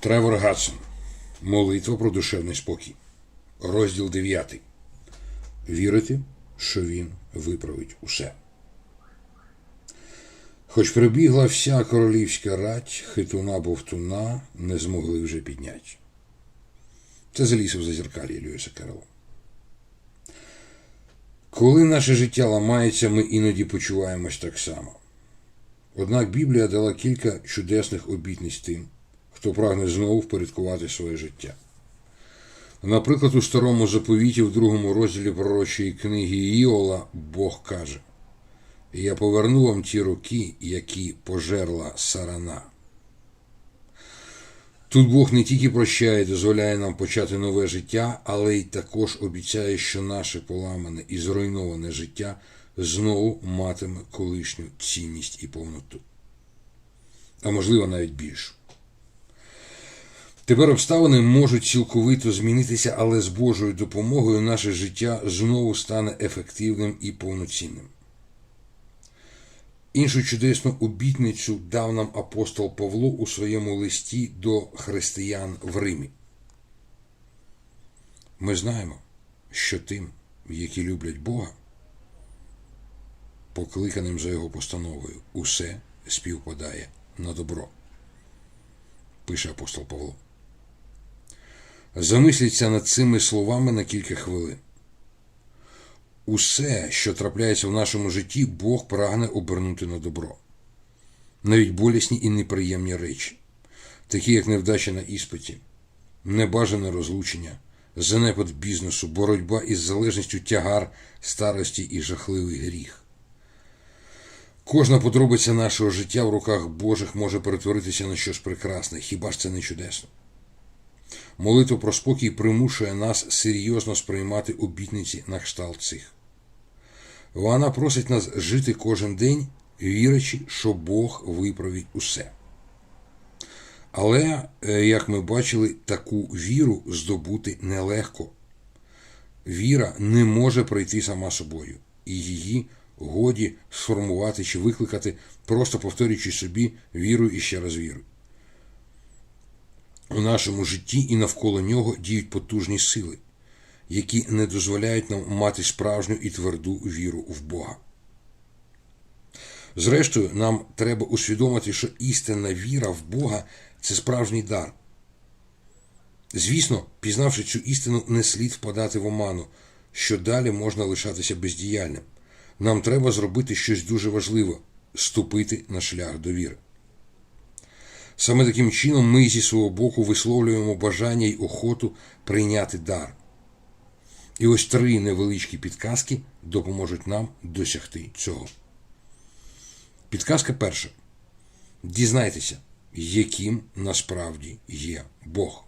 Тревор Гадсон. Молитва про душевний спокій. Розділ 9. Вірити, що він виправить усе. Хоч прибігла вся королівська рать, хитуна бовтуна не змогли вже підняти. Це залісив зазеркалі Льюіса Керролла. Коли наше життя ламається, ми іноді почуваємось так само. Однак Біблія дала кілька чудесних обітниць тим, хто прагне знову впорядкувати своє життя. Наприклад, у старому заповіті, в другому розділі пророчої книги Іола, Бог каже: Я поверну вам ті роки, які пожерла сарана. Тут Бог не тільки прощає, дозволяє нам почати нове життя, але й також обіцяє, що наше поламане і зруйноване життя знову матиме колишню цінність і повноту. А можливо навіть більшу. Тепер обставини можуть цілковито змінитися, але з Божою допомогою наше життя знову стане ефективним і повноцінним. Іншу чудесну обітницю дав нам апостол Павло у своєму листі до християн в Римі. Ми знаємо, що тим, які люблять Бога, покликаним за його постановою, усе співпадає на добро, пише апостол Павло. Замисліться над цими словами на кілька хвилин. Усе, що трапляється в нашому житті, Бог прагне обернути на добро. Навіть болісні і неприємні речі, такі як невдача на іспиті, небажане розлучення, занепад бізнесу, боротьба із залежністю тягар, старості і жахливий гріх. Кожна подробиця нашого життя в руках Божих може перетворитися на щось прекрасне, хіба ж це не чудесно? Молитва про спокій примушує нас серйозно сприймати обітниці на кшталт цих. Вона просить нас жити кожен день, вірячи, що Бог виправить усе. Але, е, як ми бачили, таку віру здобути нелегко. Віра не може прийти сама собою, і її годі сформувати чи викликати, просто повторюючи собі віру і ще раз віру. У нашому житті і навколо нього діють потужні сили, які не дозволяють нам мати справжню і тверду віру в Бога. Зрештою, нам треба усвідомити, що істинна віра в Бога це справжній дар. Звісно, пізнавши цю істину, не слід впадати в оману, що далі можна лишатися бездіяльним. Нам треба зробити щось дуже важливе ступити на шлях до віри. Саме таким чином ми зі свого боку висловлюємо бажання й охоту прийняти дар. І ось три невеличкі підказки допоможуть нам досягти цього. Підказка перша. Дізнайтеся, яким насправді є Бог.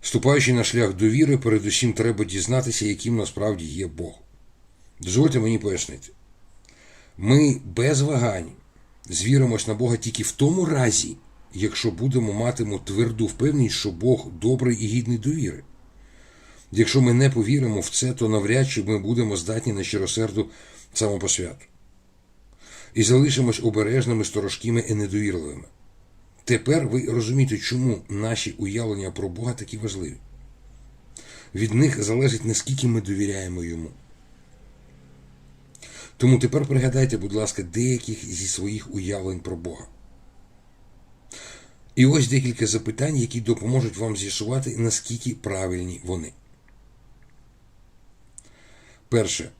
Ступаючи на шлях довіри, передусім треба дізнатися, яким насправді є Бог. Дозвольте мені пояснити. Ми без вагань звіримось на Бога тільки в тому разі, якщо будемо матиму тверду впевненість, що Бог добрий і гідний довіри. Якщо ми не повіримо в це, то навряд чи ми будемо здатні на щиросерду самопосвяту. І залишимось обережними, сторожкими і недовірливими. Тепер ви розумієте, чому наші уявлення про Бога такі важливі. Від них залежить, наскільки ми довіряємо йому. Тому тепер пригадайте, будь ласка, деяких зі своїх уявлень про Бога. І ось декілька запитань, які допоможуть вам з'ясувати, наскільки правильні вони. Перше.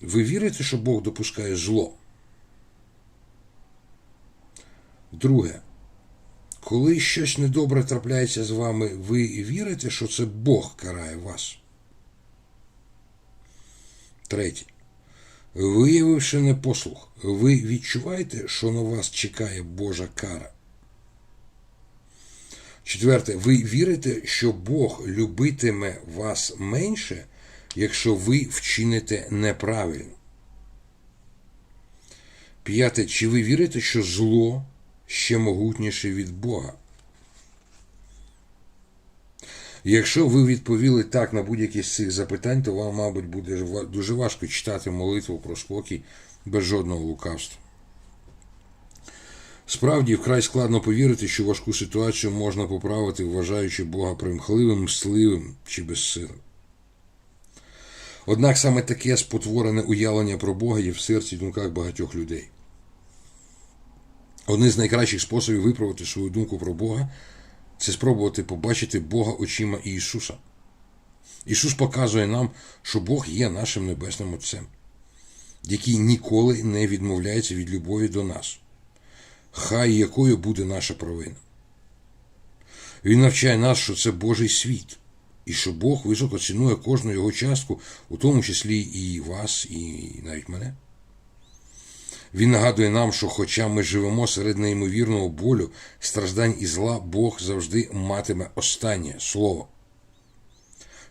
Ви вірите, що Бог допускає зло? Друге. Коли щось недобре трапляється з вами, ви вірите, що це Бог карає вас? Третє. Виявивши непослух, ви відчуваєте, що на вас чекає Божа кара? Четверте, ви вірите, що Бог любитиме вас менше, якщо ви вчините неправильно? П'яте, чи ви вірите, що зло ще могутніше від Бога? Якщо ви відповіли так на будь-які з цих запитань, то вам, мабуть, буде дуже важко читати молитву про спокій без жодного лукавства. Справді, вкрай складно повірити, що важку ситуацію можна поправити, вважаючи Бога примхливим, мстливим чи безсилим. Однак саме таке спотворене уявлення про Бога є в серці і думках багатьох людей. Один з найкращих способів виправити свою думку про Бога це спробувати побачити Бога очима Ісуса. Ісус показує нам, що Бог є нашим небесним Отцем, який ніколи не відмовляється від любові до нас, хай якою буде наша провина. Він навчає нас, що це Божий світ, і що Бог високо цінує кожну його частку, у тому числі і вас, і навіть мене. Він нагадує нам, що, хоча ми живемо серед неймовірного болю, страждань і зла, Бог завжди матиме останнє слово.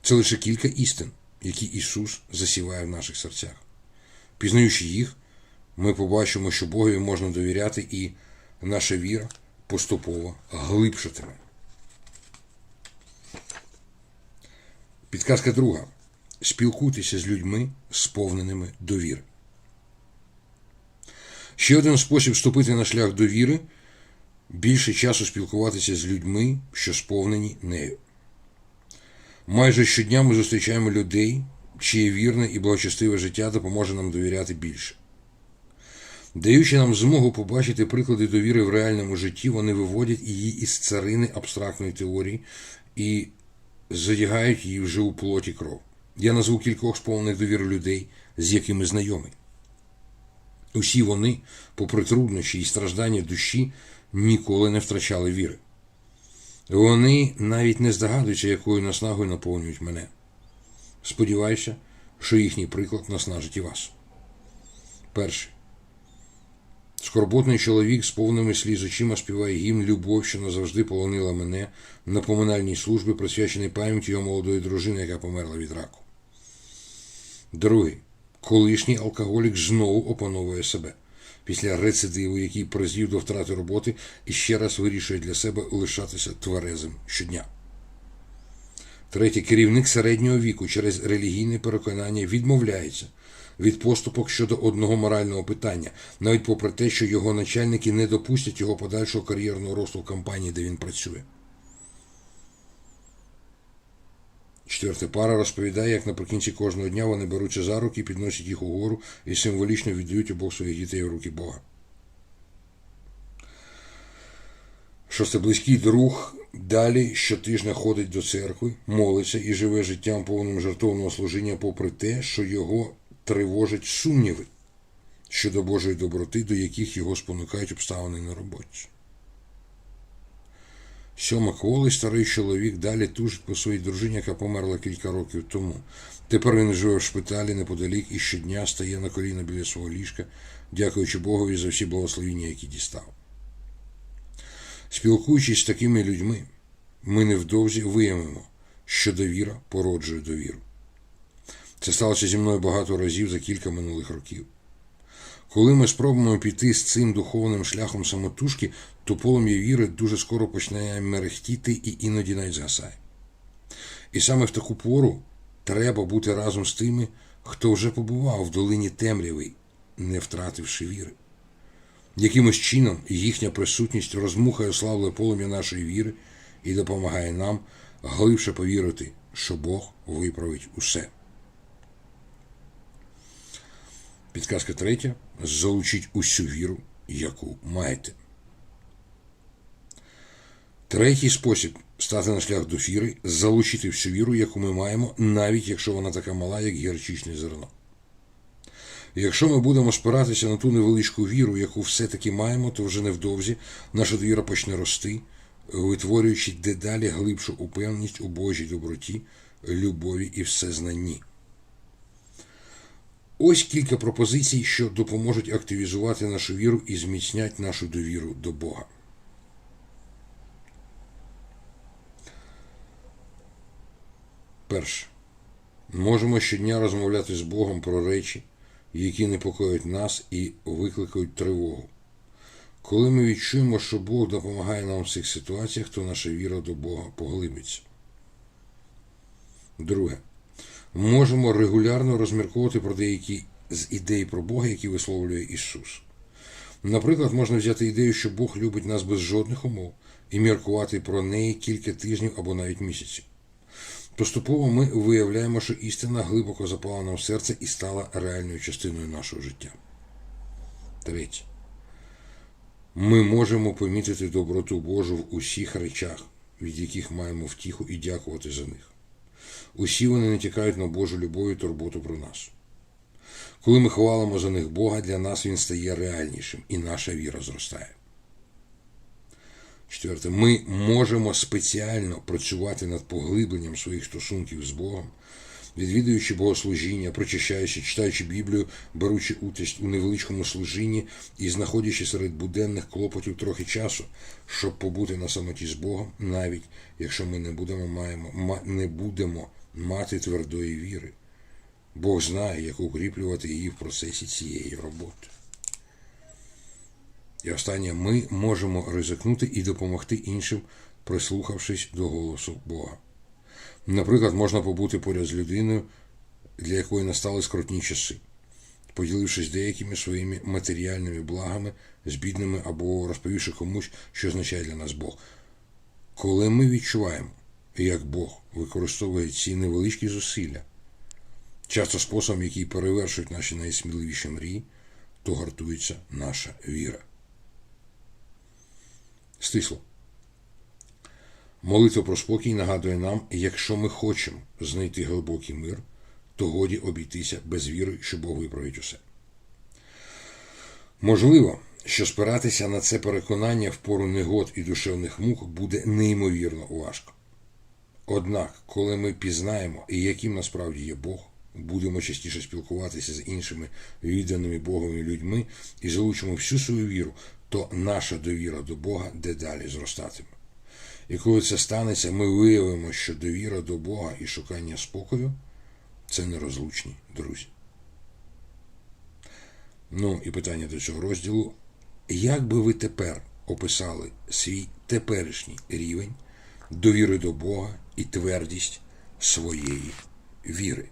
Це лише кілька істин, які Ісус засіває в наших серцях. Пізнаючи їх, ми побачимо, що Богові можна довіряти, і наша віра поступово глибшатиме. Підказка друга. Спілкуйтеся з людьми, сповненими довіри. Ще один спосіб вступити на шлях довіри більше часу спілкуватися з людьми, що сповнені нею. Майже щодня ми зустрічаємо людей, чиє вірне і благочестиве життя допоможе нам довіряти більше. Даючи нам змогу побачити приклади довіри в реальному житті, вони виводять її із царини абстрактної теорії і задягають її вже у плоті кров. Я назву кількох сповнених довіри людей, з якими знайомий. Усі вони, попри труднощі і страждання душі, ніколи не втрачали віри. Вони навіть не здогадуються, якою наснагою наповнюють мене. Сподіваюся, що їхній приклад наснажить і вас. Перший. Скорботний чоловік з повними сліз очима співає гімн Любов, що назавжди полонила мене на поминальній службі, присвяченій пам'яті його молодої дружини, яка померла від раку. Другий. Колишній алкоголік знову опановує себе після рецидиву, який призвів до втрати роботи, і ще раз вирішує для себе лишатися тверезим щодня. Третє. Керівник середнього віку через релігійне переконання відмовляється від поступок щодо одного морального питання, навіть попри те, що його начальники не допустять його подальшого кар'єрного росту в компанії, де він працює. Четверта пара розповідає, як наприкінці кожного дня вони беруться за руки, підносять їх угору і символічно віддають обох своїх дітей в руки Бога. Шосте близький друг далі щотижня ходить до церкви, молиться і живе життям повним жертовного служіння, попри те, що його тривожать сумніви щодо Божої доброти, до яких його спонукають обставини на роботі. Сьома кволий старий чоловік далі тужить по своїй дружині, яка померла кілька років тому. Тепер він живе в шпиталі неподалік і щодня стає на коліна біля свого ліжка, дякуючи Богові за всі благословіння, які дістав. Спілкуючись з такими людьми, ми невдовзі виявимо, що довіра породжує довіру. Це сталося зі мною багато разів за кілька минулих років. Коли ми спробуємо піти з цим духовним шляхом самотужки, то полум'я віри дуже скоро починає мерехтіти і іноді навіть згасає. І саме в таку пору треба бути разом з тими, хто вже побував в долині темряви, не втративши віри. Якимось чином їхня присутність розмухає славле полум'я нашої віри і допомагає нам глибше повірити, що Бог виправить усе. Підказка третя. Залучіть усю віру, яку маєте. Третій спосіб стати на шлях до віри залучити всю віру, яку ми маємо, навіть якщо вона така мала, як гірчичне зерно. Якщо ми будемо спиратися на ту невеличку віру, яку все-таки маємо, то вже невдовзі наша довіра почне рости, витворюючи дедалі глибшу упевненість у Божій доброті, любові і всезнанні. Ось кілька пропозицій, що допоможуть активізувати нашу віру і зміцнять нашу довіру до Бога. Перше. Можемо щодня розмовляти з Богом про речі, які непокоять нас і викликають тривогу. Коли ми відчуємо, що Бог допомагає нам в цих ситуаціях, то наша віра до Бога поглибиться. Друге. Можемо регулярно розмірковувати про деякі з ідей про Бога, які висловлює Ісус. Наприклад, можна взяти ідею, що Бог любить нас без жодних умов і міркувати про неї кілька тижнів або навіть місяців. Поступово ми виявляємо, що істина глибоко запала нам в серце і стала реальною частиною нашого життя. Третє. Ми можемо помітити доброту Божу в усіх речах, від яких маємо втіху і дякувати за них. Усі вони натякають на Божу любов і турботу про нас. Коли ми хвалимо за них Бога, для нас він стає реальнішим, і наша віра зростає. Четверте, ми можемо спеціально працювати над поглибленням своїх стосунків з Богом, відвідуючи богослужіння, прочищаючи, читаючи Біблію, беручи участь у невеличкому служінні і знаходячи серед буденних клопотів трохи часу, щоб побути на самоті з Богом, навіть якщо ми не будемо, маємо, не будемо мати твердої віри. Бог знає, як укріплювати її в процесі цієї роботи. І останнє, ми можемо ризикнути і допомогти іншим, прислухавшись до голосу Бога. Наприклад, можна побути поряд з людиною, для якої настали скрутні часи, поділившись деякими своїми матеріальними благами з бідними або розповівши комусь, що означає для нас Бог. Коли ми відчуваємо, як Бог використовує ці невеличкі зусилля, часто способом, який перевершують наші найсміливіші мрії, то гартується наша віра. Стисло. Молитва про спокій нагадує нам, якщо ми хочемо знайти глибокий мир, то годі обійтися без віри, що Бог виправить усе. Можливо, що спиратися на це переконання в пору негод і душевних мук буде неймовірно важко. Однак, коли ми пізнаємо, яким насправді є Бог, будемо частіше спілкуватися з іншими відданими Богові людьми і залучимо всю свою віру, то наша довіра до Бога дедалі зростатиме. І коли це станеться, ми виявимо, що довіра до Бога і шукання спокою це нерозлучні друзі. Ну і питання до цього розділу. Як би ви тепер описали свій теперішній рівень довіри до Бога і твердість своєї віри?